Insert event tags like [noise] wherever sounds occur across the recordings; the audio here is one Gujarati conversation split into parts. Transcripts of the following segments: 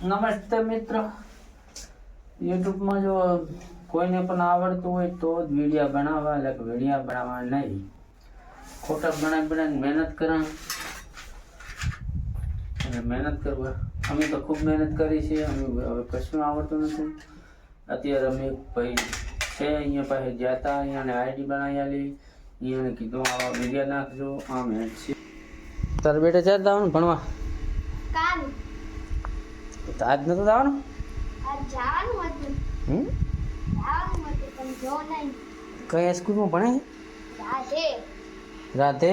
નમસ્તે મિત્રો. યુટ્યુબમાં જો કોઈને પણ આવડતું હોય તો જ વિડીયા બનાવવા એટલે વિડીયા બનાવવા નહીં. ખોટા બનાવી બનાવીને મહેનત કરા અને મહેનત કરવા, અમે તો ખૂબ મહેનત કરી છે, અમે હવે કશું આવડતું નથી. અત્યારે અમે ભાઈ છે, અહીંયા પાસે ગયા હતા અહીંયાને આઈડી બનાવી આલી અહીંયાને કીધું, આવા વિડીયા નાખજો. આમ હેડ છે તારે બેટા ચાર દાવાનું ભણવા? કાલ. તો આજ નતો જવાનું? હતું. હમ? જવાનું હતું પણ જો નહીં. કયા સ્કૂલમાં ભણે રાધે. રાધે?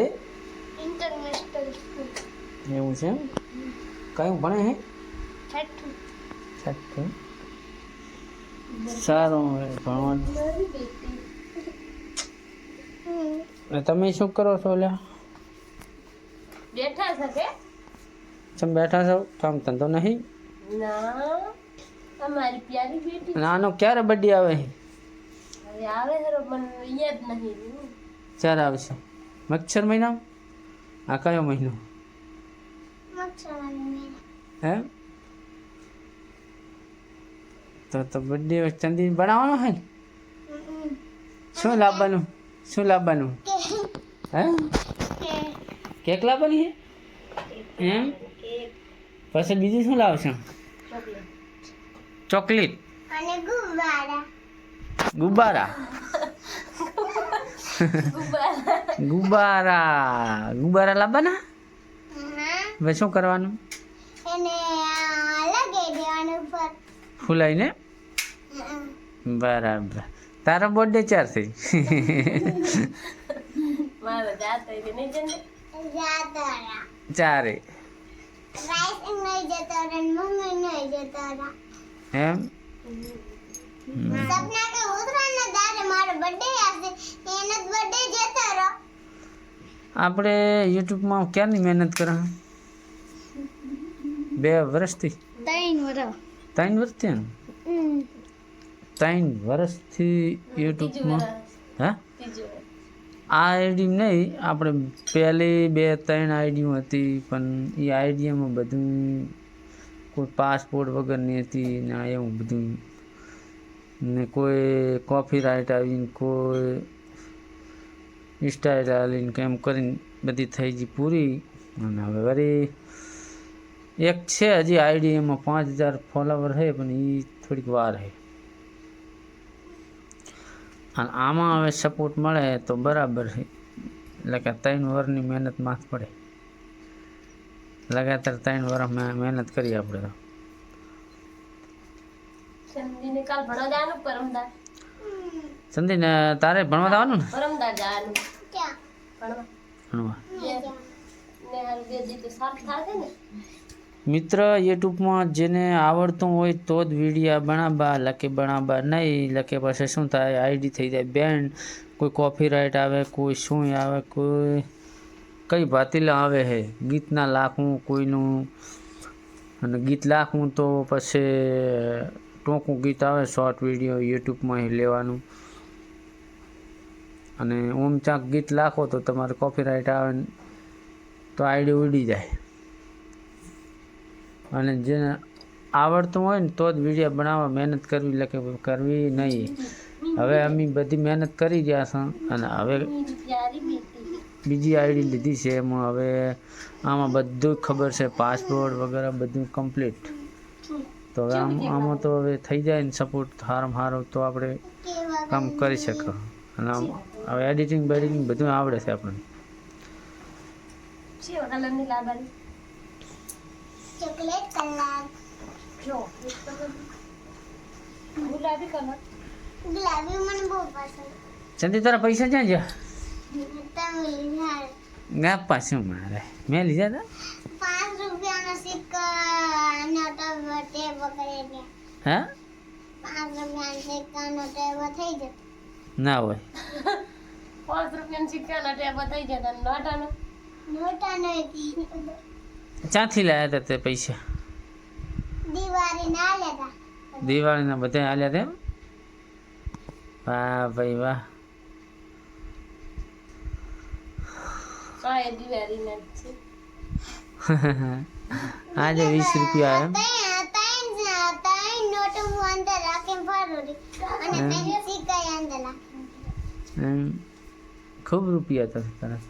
ઇન્ટરનેશનલ સ્કૂલ એવું છે એમ? કયું ભણે હે છઠ્ઠું. છઠ્ઠું. સારું ભણવાનું. અને તમે શું કરો છો લ્યા બેઠા છો કે? તમે બેઠા છો? કામ ધંધો નહીં? ના અમારી પ્યારી બેટી અને ક્યારે બર્થડે આવે? છે હવે આવે યાદ નહીં ક્યારે આવશે. મચ્છર મહિના? આ કયો મહિનો? હે? તો તો બર્થડે ચંદી બનાવવાનો હે શું લાવવાનું? શું લાવવાનું? હે? કેક. લાવવાની હે એમ? પછી બીજું શું લાવશો? ચોકલેટ. અને ગુબ્બારા. ગુબ્બારા. ગુબ્બારા. ગુબ્બારા. લાવવાના હવે શું કરવાનું? ફૂલાઈને? બરાબર. તારો બર્થડે ચાર થઈ. મારો જાત નહીં જને જાતરા ચારે. એમ સપના કે ઉતરાણ દારે મારો બર્થડે આવશે. એનો બર્થડે જતો રહો. આપણે યુટ્યુબમાં ક્યારની મહેનત કરા? બે વર્ષથી? ત્રણ વર્ષ ત્રણ વર્ષથી ને ત્રણ વર્ષથી યુટ્યુબમાં? હા? આ આઈડી નહીં, આપણે પહેલી બે ત્રણ આઈડીઓ હતી, પણ એ આઈડીમાં બધું કોઈ પાસપોર્ટ વગરની હતી ને એવું બધું. ને કોઈ કોફી રાઇટ આવીને, કોઈ સ્ટાઇલ આવીને કેમ કરીને બધી થઈ ગઈ પૂરી. અને હવે વળી એક છે, હજી આઈડી એમાં પાંચ હજાર ફોલોવર છે, પણ એ થોડીક વાર છે. અને આમાં હવે સપોર્ટ મળે તો બરાબર છે. એટલે કે ત્રણ વરની મહેનત માથ પડે. લગાતાર ત્રણ વર્ષ મેં મહેનત કરી આપણે તો. સંધીને કાલ ભણવા જવાનું પરમદાર? સંદીને તારે ભણવા જવાનું ને? પરમદાર જવાનું. ક્યાં? ભણવા. ભણવા. ને હાલ બે દી તો સાફ થાશે ને? મિત્ર યુટ્યુબમાં જેને આવડતું હોય તો જ વિડીયા બનાવવા, લખે બનાવવા, નહીં લખે પાસે શું થાય? આઈડી થઈ જાય, બેન, કોઈ કોપીરાઇટ આવે, કોઈ શું આવે, કોઈ કઈ ભાતીલા આવે હે? ગીતના લાખું કોઈનું, અને ગીત લાખું તો પછી ટૂંકું ગીત આવે શોર્ટ વીડિયો યુટ્યુબમાં લેવાનું. અને ઓમ ચાક ગીત લાખો તો તમારે કોપીરાઇટ આવે તો આઈડી ઉડી જાય. અને જેને આવડતું હોય ને તો જ વીડિયો બનાવવા મહેનત કરવી, એટલે કે કરવી નહીં. હવે અમે બધી મહેનત કરી ગયા છે અને હવે બીજી આઈડી લીધી છે એમાં. હવે આમાં બધું ખબર છે પાસપોર્ટ વગેરે બધું કમ્પ્લીટ. તો હવે આમ, આમાં તો હવે થઈ જાય ને સપોર્ટ હારમ હારો તો આપણે કામ કરી શકો અને આમ, હવે એડિટિંગ બેડિટિંગ બધું આવડે છે આપણને. ચોકલેટ કલર જો ગુલાબી કલર ગુલાબી મને બહુ પસંદ. ચંદી તારા પૈસા ક્યાં ગયા? ના પાછું મારે. મેં લીધા હતા પાંચ રૂપિયાનો સિક્કો નોટો ટેપ પકડી હા? પાંચ રૂપિયાનો સિક્કાનો ટેપ થઈ જતો. ના હોય. [laughs] પાંચ રૂપિયાનો સિક્કાનો ટેપ થઈ જતો. નોટાનો? નોટાનો હતી ક્યાંથી લાવ્યા હતા તે પૈસા? દિવાળીના બધા હાલ્યા તેમ વાહ ભાઈ વાહ. [laughs] આજે વીસ રૂપિયા આવ્યા ખૂબ રૂપિયા હતા તરફ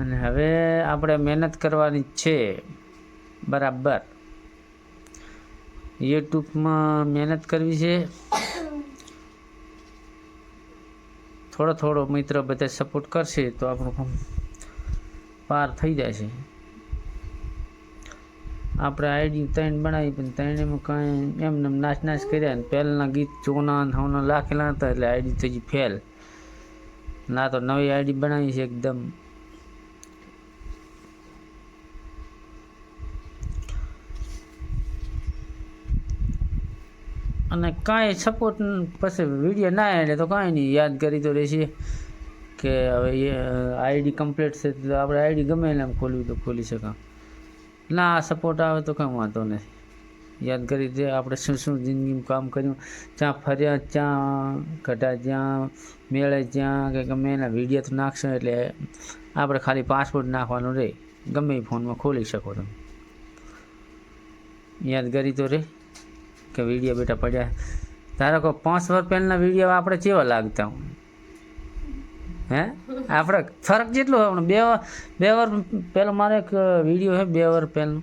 અને હવે આપણે મહેનત કરવાની છે. બરાબર. યુટ્યુબમાં મહેનત કરવી છે. થોડો થોડો મિત્ર બધા સપોર્ટ કરશે તો આપણું કામ પાર થઈ જાય છે આપણે આઈડી ત્રણ બનાવી, પણ ત્રણેમાં કાંઈ એમને એમ નાચ નાશ કર્યા ને પહેલાંના ગીત ચોના ને હવના લાખેલા હતા એટલે આઈડી થઈ ફેલ ના તો નવી આઈડી બનાવી છે એકદમ. અને કાંઈ સપોર્ટ પછી વીડિયો ના એટલે તો કાંઈ નહીં. યાદ કરી તો રહેશે કે હવે એ આઈડી કમ્પ્લીટ છે તો આપણે આઈડી ગમે એને એમ ખોલવી તો ખોલી શકા ના સપોર્ટ આવે તો કંઈ વાંધો નથી. યાદ કરી દે આપણે શું શું જિંદગીમાં કામ કર્યું. જ્યાં ફર્યા ત્યાં, ઘટા જ્યાં, મેળે જ્યાં, કે ગમે એના વીડિયો તો નાખશો એટલે આપણે ખાલી પાસપોર્ટ નાખવાનું રહે ગમે એ ફોનમાં ખોલી શકો તમે. યાદ કરી તો રે. કે વીડિયો બેટા પડ્યા ધારો કે પાંચ વર્ષ પહેલાંના વીડિયો આપણે કેવા લાગતા હે? આપણે ફરક જેટલો હોય બે બે વર્ષ પહેલો મારે એક વીડિયો છે, બે વર્ષ પહેલાંનો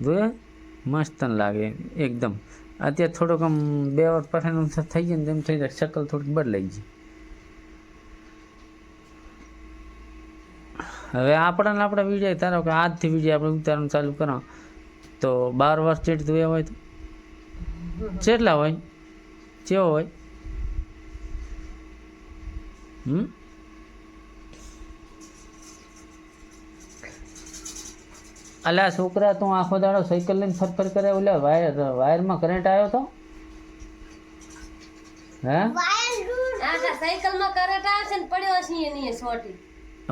જોયે મસ્ત લાગે એકદમ. અત્યારે થોડોક આમ બે વર્ષ પછીનું થઈ જાય ને તેમ થઈ જાય શકલ થોડીક બદલાઈ જાય હવે આપણા આપણે વીડિયો ધારો કે આજથી વીડિયો આપણે ઉતારવાનું ચાલુ કરો તો બાર વર્ષ જેટલું જોયા હોય તો કેટલા હોય કેવો હોય. હમ? અલા છોકરા તું આખો દાડો સાયકલ લઈને ફરફર કરે ઓલા વાયર વાયરમાં કરંટ આવ્યો તો? હે? સાયકલમાં કરંટ આવશે ને પડ્યો હશે એની સોટી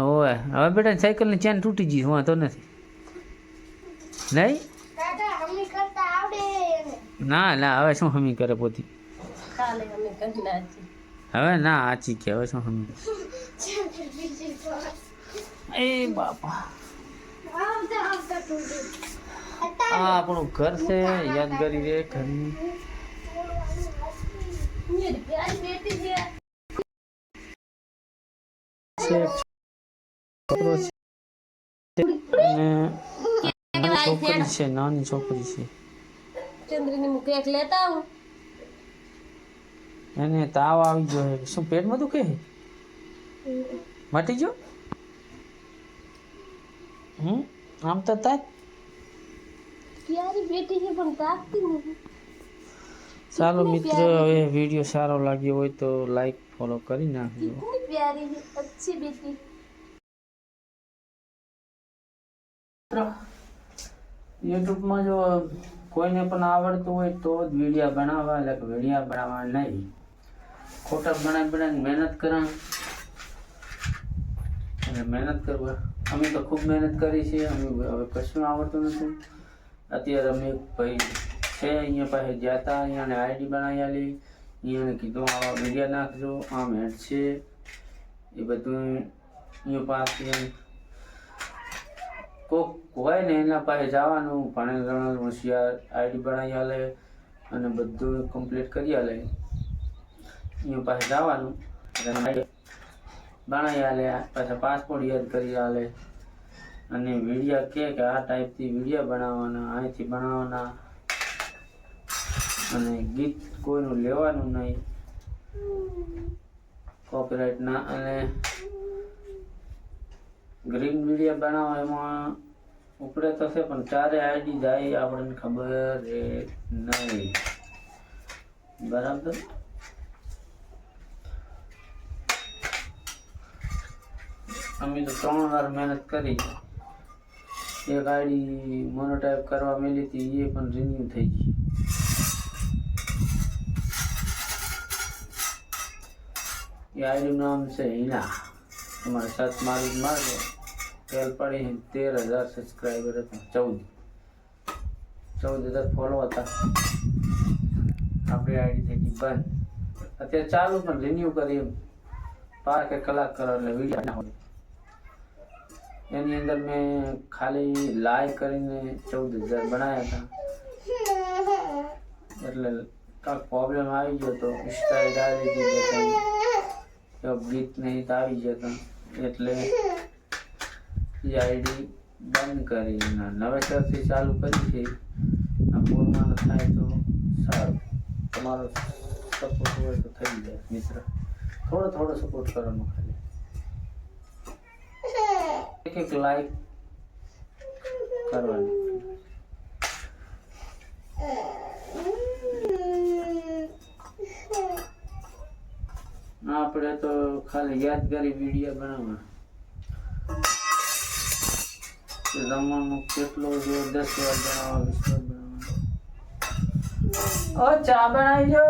ઓય હવે બેટા સાયકલની ચેન તૂટી ગઈ વાંધો નથી. નહીં? ના ના હવે શું હમી કરે પોતી? હવે ના આચી કે હવે શું હમી એ બાપા. આ આપણું ઘર છે યાદગારી રે ઘરની. છોકરો છે નાની છોકરી છે. સપ્ટેન્દ્રીની હું કેક લેતા આવું. એને તાવ આવી ગયો શું પેટમાં દુખે મટી ગયો? હમ આમ તો તાજ. ક્યારે બેઠી છે પણ તાકતી નથી. ચાલો મિત્રો હવે વીડિયો સારો લાગ્યો હોય તો લાઈક ફોલો કરી નાખજો. પ્યારી અચ્છી બેટી. યુટ્યુબમાં જો કોઈને પણ આવડતું હોય તો જ વિડીયા બનાવવા એટલે કે વિડીયા બનાવવા નહીં. ખોટા બનાવી બનાવીને મહેનત કરા અને મહેનત કરવા, અમે તો ખૂબ મહેનત કરી છે, અમે હવે કશું આવડતું નથી. અત્યારે અમે ભાઈ છે, અહીંયા પાસે ગયા હતા અહીંયાને આઈડી બનાવી આલી અહીંયાને કીધું, આવા વિડીયા નાખજો, આમ હેડ છે. એ બધું અહીંયા પાસે કોક હોય ને એના પાસે જવાનું ભણેલ ગણેલ હોશિયાર આઈડી બનાવી આલે અને બધું કમ્પ્લીટ કરી આલે. એની પાસે જવાનું બનાવી આલે, પાછા પાસપોર્ટ યાદ કરી આલે. અને વિડીયા કે કે આ ટાઈપથી વિડીયા બનાવવાના, અહીંથી બનાવવાના. અને ગીત કોઈનું લેવાનું નહીં. કોપીરાઇટ ના, અને ગ્રીન મીડિયા બનાવવા એમાં ઉપડે થશે પણ ચારે આઈડી જાય, આપણને ખબર એ નહીં. બરાબર? અમે તો ત્રણ વાર મહેનત કરી. એક આઈડી મોનોટાઈપ કરવા મેલી હતી એ પણ રિન્યુ થઈ ગઈ. એ આઈડીનું નામ છે હિના. તમારે સર્ચ મારી મારજો તેલ પડી તેર હજાર સબસ્ક્રાઈબર હતા, ચૌદ. ચૌદ હજાર ફોલો હતા. આપણી આઈડી થઈ ગઈ બંધ. અત્યારે ચાલુ પણ રિન્યુ કરી બાર કે કલાક કરો એટલે વીડિયો ના હોય. એની અંદર મેં ખાલી લાઈવ કરીને ચૌદ હજાર બનાવ્યા હતા. એટલે કાંઈક પ્રોબ્લેમ આવી ગયો તો સ્ટાઇલ આવી ગયો ગીત નહીં તો આવી જતો એટલે એ આઈડી બંધ કરી નવેસરથી ચાલુ કરી છે. આ પૂર્ણ થાય તો સારું. તમારો સપોર્ટ હોય તો થઈ જાય મિત્ર. થોડો થોડો સપોર્ટ કરવાનો ખાલી. એક એક લાઈક કરવાની. આપણે તો ખાલી યાદગારી વીડિયો બનાવવા રમવાનું કેટલો જો દસ વાર બનાવવા વીસ બનાવવા ચા બનાવી જો